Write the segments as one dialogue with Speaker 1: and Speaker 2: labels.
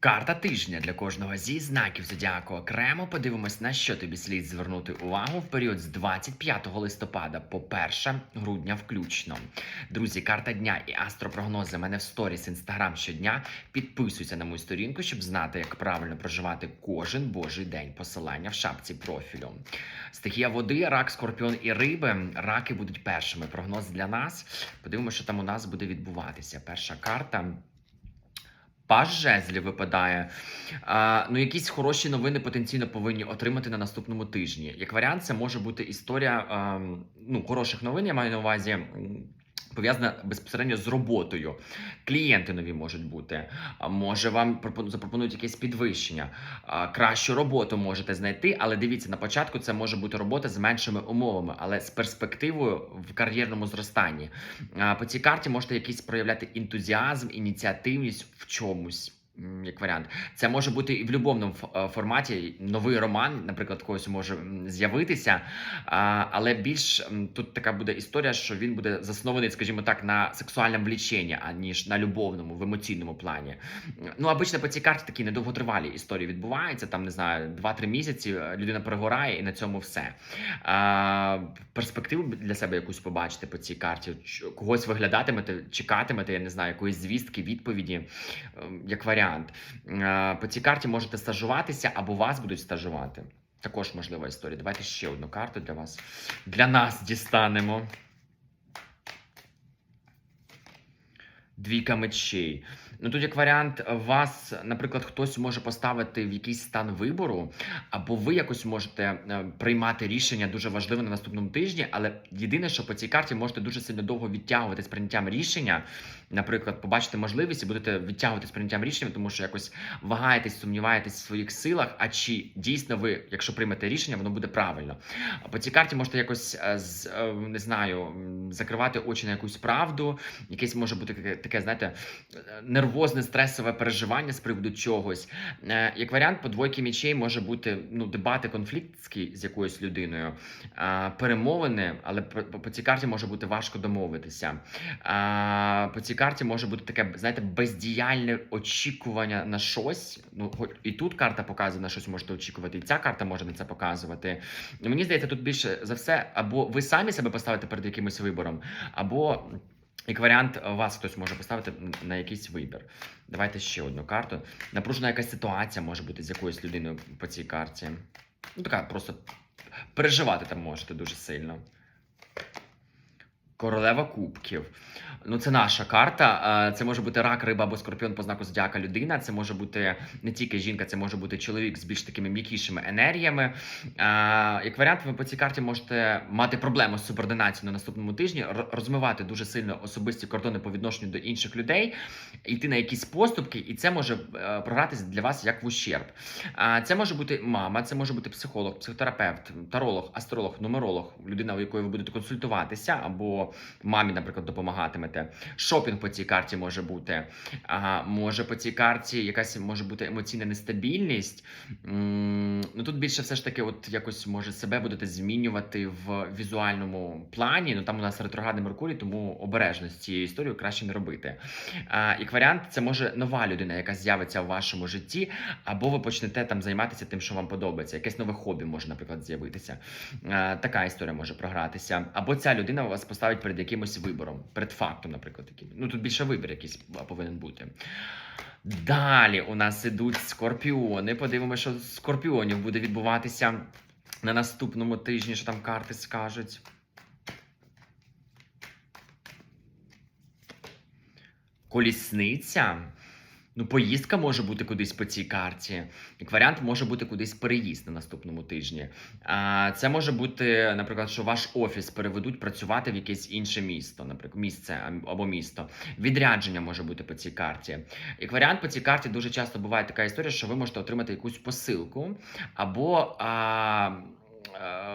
Speaker 1: Карта тижня для кожного зі знаків зодіаку окремо. Подивимось, на що тобі слід звернути увагу в період з 25 листопада по 1 грудня включно. Друзі, карта дня і астропрогнози мене в сторіс інстаграм щодня. Підписуйся на мою сторінку, щоб знати, як правильно проживати кожен божий день. Посилання в шапці профілю. Стихія води, рак, скорпіон і риби. Раки будуть першими. Прогноз для нас. Подивимося, що там у нас буде відбуватися. Перша карта. Паж жезлів випадає. А, ну, якісь хороші новини потенційно повинні отримати на наступному тижні. Як варіант, це може бути історія а, ну, хороших новин, я маю на увазі. Пов'язана безпосередньо з роботою. Клієнти нові можуть бути. Може вам пропону- запропонують якесь підвищення. Кращу роботу можете знайти, але дивіться, на початку це може бути робота з меншими умовами, але з перспективою в кар'єрному зростанні. По цій карті можете якийсь проявляти ентузіазм, ініціативність в чомусь. Як варіант, це може бути і в будь-якому форматі. Новий роман, наприклад, когось може з'явитися. Але більш тут така буде історія, що він буде заснований, скажімо так, на сексуальному вліченні, аніж на любовному, в емоційному плані. Ну, обично по цій карті такі недовготривалі історії відбуваються. Там не знаю, 2-3 місяці е, людина перегорає, і на цьому все. Перспективу для себе якусь побачити по цій карті, когось виглядатимете, чекатимете, я не знаю, якоїсь звістки, відповіді, ем, як варіант. А, по цій карті можете стажуватися або вас будуть стажувати. Також можлива історія. Давайте ще одну карту для вас. Для нас дістанемо. Двійка мечей. Ну тут як варіант, вас, наприклад, хтось може поставити в якийсь стан вибору, або ви якось можете е, приймати рішення дуже важливе на наступному тижні. Але єдине, що по цій карті можете дуже сильно довго відтягувати з прийняттям рішення. Наприклад, побачите можливість і будете відтягувати з прийняттям рішення, тому що якось вагаєтесь, сумніваєтесь в своїх силах. А чи дійсно ви, якщо приймете рішення, воно буде правильно? По цій карті можете якось е, е, не знаю, закривати очі на якусь правду. Якесь може бути таке, таке знаєте, е, нервозне, стресове переживання з приводу чогось. Е, Як варіант, по двойки мічей може бути ну, дебати конфліктські з якоюсь людиною, перемовини, але по, цій карті може бути важко домовитися. По цій карті може бути таке, знаєте, бездіяльне очікування на щось. Ну, і тут карта показує на щось можете очікувати, і ця карта може на це показувати. Мені здається, тут більше за все, або ви самі себе поставите перед якимось вибором, або. Як варіант, вас хтось може поставити на якийсь вибір. Давайте ще одну карту. Напружена якась ситуація може бути з якоюсь людиною по цій карті. Ну, така просто переживати там можете дуже сильно. Королева кубків. Ну, це наша карта. Е, Це може бути рак, риба або скорпіон по знаку зодіака людина. Це може бути не тільки жінка, це може бути чоловік з більш такими м'якішими енергіями. Е, Як варіант, ви по цій карті можете мати проблему з субординацією на наступному тижні, розмивати дуже сильно особисті кордони по відношенню до інших людей, йти на якісь поступки, і це може е, програтися для вас як в ущерб. Це може бути мама, це може бути психолог, психотерапевт, таролог, астролог, нумеролог, людина, у якої ви будете консультуватися, або мамі, наприклад, допомагатимете. Шопінг по цій карті може бути. А, може по цій карті якась може бути емоційна нестабільність. Ну тут більше все ж таки, от якось може себе будете змінювати в візуальному плані. Ну там у нас ретроградний Меркурій, тому обережно з цією історією краще не робити. А, як варіант, це може нова людина, яка з'явиться в вашому житті, або ви почнете там займатися тим, що вам подобається. Якесь нове хобі може, наприклад, з'явитися. Така історія може програтися. Або ця людина вас поставить перед якимось вибором, перед фактом, наприклад, таким. Ну тут більше вибір якийсь повинен бути. Далі у нас ідуть скорпіони. Подивимося, що скорпіонів буде відбуватися на наступному тижні, що там карти скажуть. Колісниця. Ну, поїздка може бути кудись по цій карті. Як варіант, може бути кудись переїзд на наступному тижні. А, це може бути, наприклад, що ваш офіс переведуть працювати в якесь інше місто, наприклад, місце або місто. Відрядження може бути по цій карті. Як варіант, по цій карті дуже часто буває така історія, що ви можете отримати якусь посилку, або а,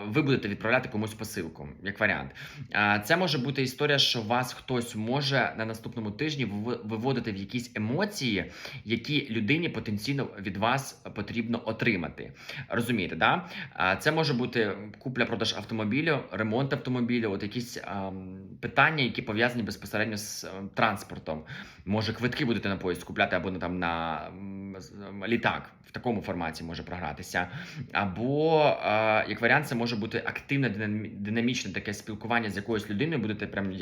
Speaker 1: ви будете відправляти комусь посилку, як варіант. Е, Це може бути історія, що вас хтось може на наступному тижні виводити в якісь емоції, які людині потенційно від вас потрібно отримати. Розумієте, да? Е, Це може бути купля-продаж автомобілю, ремонт автомобілю, от якісь ем, питання, які пов'язані безпосередньо з транспортом. Може, квитки будете на поїзд купляти або там на літак. В такому форматі може програтися. Або е, як варіант, це може бути активне динамічне таке спілкування з якоюсь людиною. Будете прям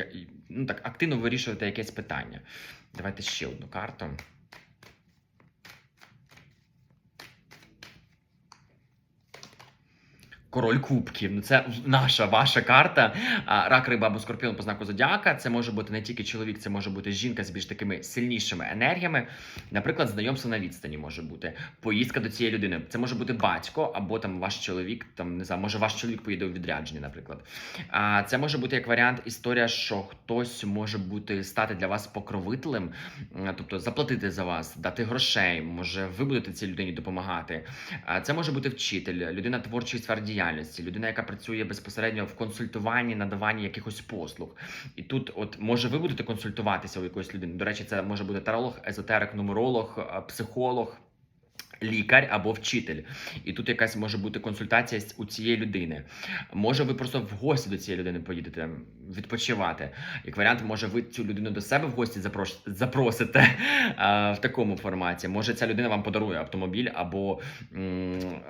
Speaker 1: ну так активно вирішувати якесь питання. Давайте ще одну карту. Король кубків. Ну це наша ваша карта. Рак, риба або скорпіон по знаку зодіака. Це може бути не тільки чоловік, це може бути жінка з більш такими сильнішими енергіями. Наприклад, знайомство на відстані може бути поїздка до цієї людини. Це може бути батько, або там ваш чоловік, там не знаю, може ваш чоловік поїде у відрядження, наприклад. А це може бути як варіант історія, що хтось може бути стати для вас покровителем, тобто заплатити за вас, дати грошей, може ви будете цій людині допомагати. А Це може бути вчитель, людина творчої сфер діяльності, людина, яка працює безпосередньо в консультуванні, надаванні якихось послуг. І тут, от може, ви будете консультуватися у якоїсь людини. До речі, це може бути таролог, езотерик, нумеролог, е, психолог. Лікар або вчитель, і тут якась може бути консультація у цієї людини. Може, ви просто в гості до цієї людини поїдете відпочивати. Як варіант, може, ви цю людину до себе в гості запросите а, в такому форматі. Може, ця людина вам подарує автомобіль, або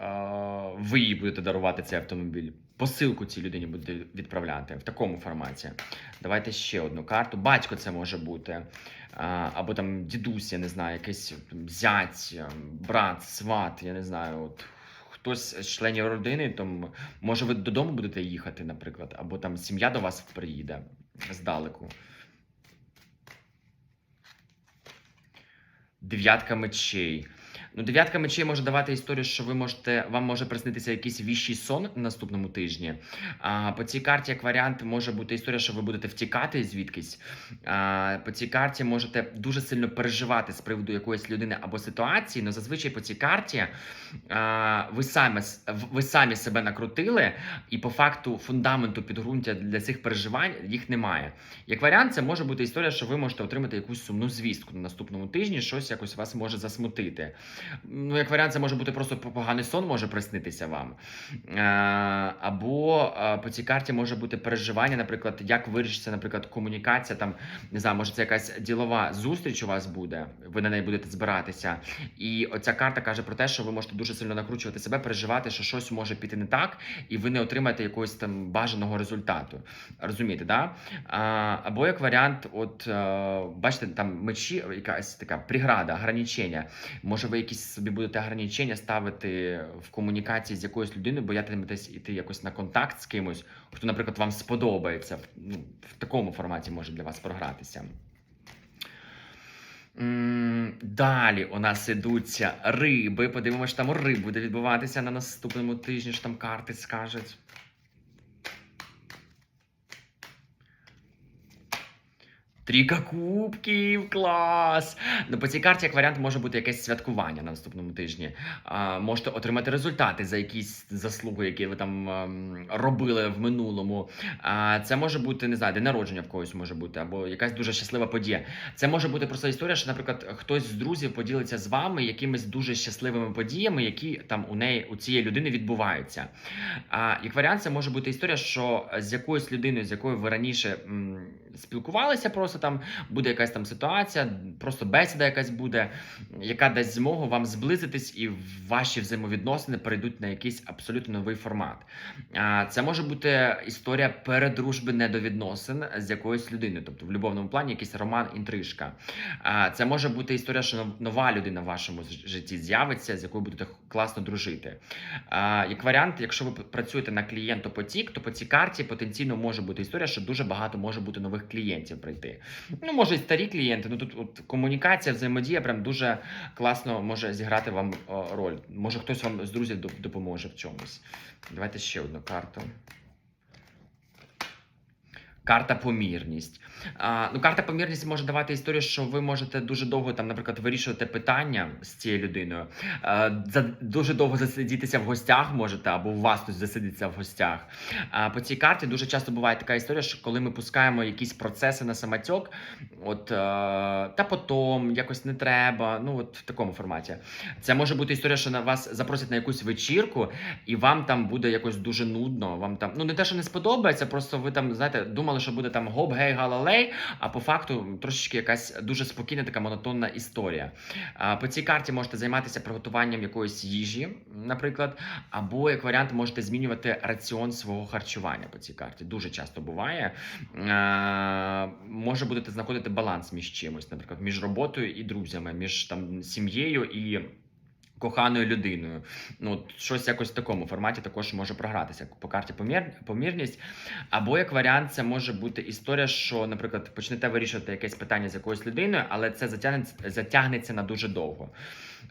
Speaker 1: а, ви їй будете дарувати цей автомобіль. Посилку цій людині будете відправляти в такому форматі. Давайте ще одну карту. Батько це може бути. Або там дідусь, я не знаю, якийсь зять, ем, сват, я не знаю. От хтось з членів родини, там може ви додому будете їхати, наприклад, або там сім'я до вас приїде здалеку. Дев'ятка мечей. Ну, дев'ятка мечей може давати історію, що ви можете, вам може приснитися якийсь віщий сон на наступному тижні. А, по цій карті, як варіант, може бути історія, що ви будете втікати звідкись. А, по цій карті можете дуже сильно переживати з приводу якоїсь людини або ситуації. але зазвичай по цій карті а, ви, самі, ви самі себе накрутили, і по факту фундаменту підґрунтя для цих переживань їх немає. Як варіант, це може бути історія, що ви можете отримати якусь сумну звістку на наступному тижні, щось якось вас може засмутити. Ну, як варіант, це може бути просто поганий сон, може приснитися вам. Е, Або е, по цій карті може бути переживання, наприклад, як вирішиться, наприклад, комунікація. Там не знаю, може це якась ділова зустріч у вас буде, ви на неї будете збиратися. І оця карта каже про те, що ви можете дуже сильно накручувати себе, переживати, що щось може піти не так, і ви не отримаєте якогось там бажаного результату. Розумієте, да? А, або як варіант, от е, бачите, там мечі, якась така преграда, ограничення. Може, ви якісь собі будете ограничення ставити в комунікації з якоюсь людиною, боятиметесь іти якось на контакт з кимось, хто, наприклад, вам сподобається. Ну, в такому форматі може для вас програтися. Далі у нас ідуться риби. Подивимося, там риб буде відбуватися на наступному тижні, що там карти скажуть. Трійка кубків, клас! Ну, по цій карті, як варіант, може бути якесь святкування на наступному тижні. А, можете отримати результати за якісь заслуги, які ви там ем, робили в минулому. А, це може бути, не знаю, день народження в когось може бути, або якась дуже щаслива подія. Це може бути просто історія, що, наприклад, хтось з друзів поділиться з вами якимись дуже щасливими подіями, які там у неї у цієї людини відбуваються. А як варіант, це може бути історія, що з якоюсь людиною, з якою ви раніше спілкувалися, просто там буде якась там ситуація, просто бесіда якась буде, яка дасть змогу вам зблизитись, і ваші взаємовідносини перейдуть на якийсь абсолютно новий формат. Це може бути історія передружби недовідносин з якоюсь людиною, тобто в любовному плані якийсь роман, інтрижка. Це може бути історія, що нова людина в вашому житті з'явиться, з якою будете класно дружити. Як варіант, якщо ви працюєте на клієнтопотік, то по цій карті потенційно може бути історія, що дуже багато може бути нових клієнтів прийти. Ну, може, і старі клієнти. Ну тут от комунікація, взаємодія прям дуже класно може зіграти вам о, роль. Може, хтось вам з друзів допоможе в чомусь. Давайте ще одну карту. Карта помірність. А, ну, карта помірність може давати історію, що ви можете дуже довго там, наприклад, вирішувати питання з цією людиною. А, за, дуже довго засидітися в гостях можете, або у вас хтось засидиться в гостях. А, по цій карті дуже часто буває така історія, що коли ми пускаємо якісь процеси на самотьок, от е, та потім якось не треба. Ну от в такому форматі. Це може бути історія, що на вас запросять на якусь вечірку, і вам там буде якось дуже нудно. Вам там ну не те, що не сподобається, просто ви там знаєте, думали, що буде там гоп, гей, галалей. А по факту трошечки якась дуже спокійна, така монотонна історія. По цій карті можете займатися приготуванням якоїсь їжі, наприклад, або як варіант можете змінювати раціон свого харчування по цій карті. Дуже часто буває. Може будете знаходити баланс між чимось, наприклад, між роботою і друзями, між там сім'єю і. Коханою людиною, ну щось якось в такому форматі також може програтися по карті помір... помірність. Або як варіант, це може бути історія, що, наприклад, почнете вирішувати якесь питання з якоюсь людиною, але це затягнеться, затягнеться на дуже довго.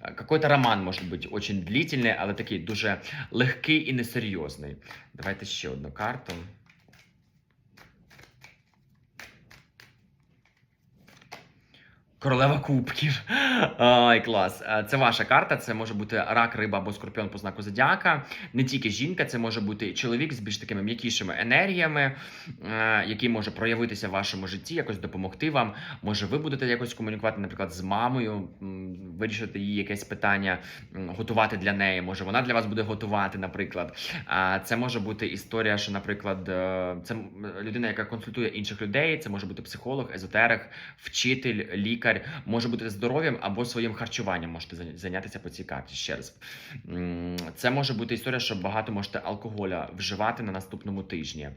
Speaker 1: Е, Какой-то роман може бути дуже длительний, але такий дуже легкий і несерйозний. Давайте ще одну карту. Королева кубків. Ай, клас. Е, Це ваша карта. Це може бути рак, риба або скорпіон по знаку зодіака. Не тільки жінка, це може бути чоловік з більш такими м'якішими енергіями, е, який може проявитися в вашому житті, якось допомогти вам. Може, ви будете якось комунікувати, наприклад, з мамою, вирішити її якесь питання, готувати для неї. Може, вона для вас буде готувати, наприклад. Це може бути історія, що, наприклад, е, це людина, яка консультує інших людей. Це може бути психолог, езотерик, вчитель, лікар. Може бути здоров'ям або своїм харчуванням можете зайнятися по цій карті. Ще раз. Це може бути історія, що багато можете алкоголя вживати на наступному тижні.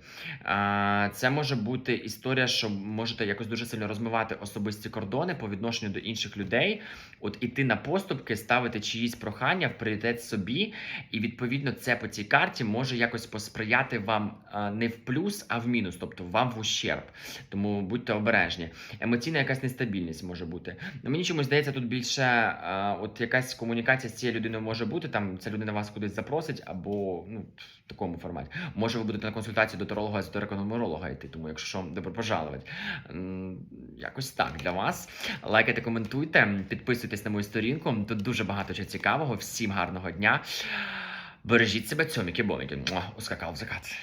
Speaker 1: Це може бути історія, що можете якось дуже сильно розмивати особисті кордони по відношенню до інших людей, от іти на поступки, ставити чиїсь прохання в пріоритет собі, і відповідно це по цій карті може якось посприяти вам не в плюс, а в мінус, тобто вам в ущерб. Тому будьте обережні. Емоційна якась нестабільність може бути. Ну, мені чомусь здається, тут більше а, от якась комунікація з цією людиною може бути. Там ця людина вас кудись запросить, або ну в такому форматі. Може, ви будете на консультації до таролога, езотерика, нумеролога йти. Тому, якщо що, добре пожаловать. М, Якось так для вас. Лайкайте, коментуйте, підписуйтесь на мою сторінку. Тут дуже багато чого цікавого. Всім гарного дня. Бережіть себе, цьоміки, боміки. Ускакав закат.